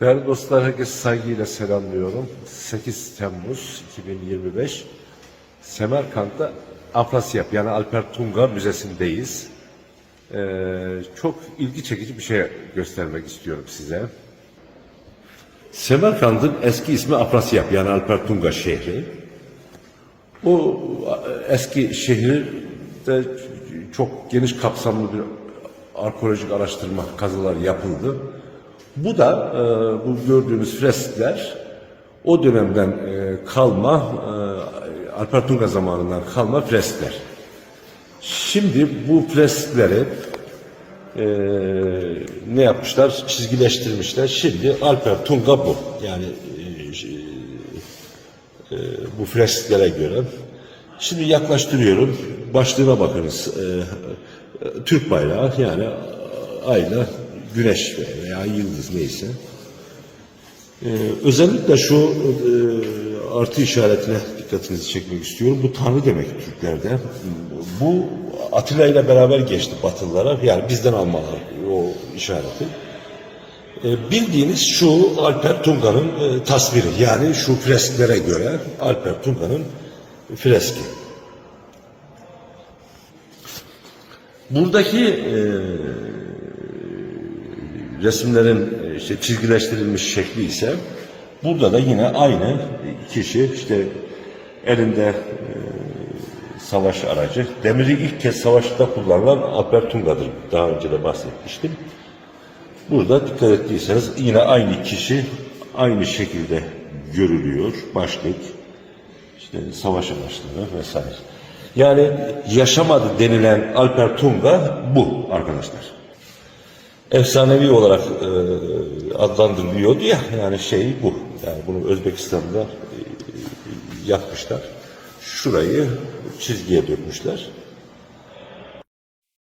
Değerli dostlar, herkese saygıyla selamlıyorum. 8 Temmuz 2025 Semerkant'ta Afrasyap yani Alper Tunga Müzesi'ndeyiz. Ee, çok ilgi çekici bir şey göstermek istiyorum size. Semerkant'ın eski ismi Afrasyap yani Alper Tunga şehri. O eski şehirde çok geniş kapsamlı bir arkeolojik araştırma kazılar yapıldı. Bu da e, bu gördüğünüz freskler o dönemden e, kalma e, Alper Tunga zamanından kalma freskler. Şimdi bu freskleri e, ne yapmışlar? Çizgileştirmişler. Şimdi Alper Tunga bu. Yani e, e, bu fresklere göre. Şimdi yaklaştırıyorum. Başlığına bakınız. E, e, Türk bayrağı yani ayna, güneş veya yıldız neyse. Ee, özellikle şu e, artı işaretine dikkatinizi çekmek istiyorum. Bu tanrı demek Türklerde. Bu Atilla ile beraber geçti Batılılara. Yani bizden almalar o işareti. E, bildiğiniz şu Alper Tunga'nın e, tasviri. Yani şu fresklere göre Alper Tunga'nın freski. Buradaki e, resimlerin e, işte çizgileştirilmiş şekli ise burada da yine aynı kişi işte elinde e, savaş aracı. Demiri ilk kez savaşta kullanılan Alper Tunga'dır. Daha önce de bahsetmiştim. Burada dikkat ettiyseniz yine aynı kişi aynı şekilde görülüyor. Başlık, işte savaş amaçları vesaire. Yani yaşamadı denilen Alper Tunga bu arkadaşlar efsanevi olarak e, adlandırılıyordu ya yani şey bu. Yani bunu Özbekistan'da e, yapmışlar. Şurayı çizgiye dökmüşler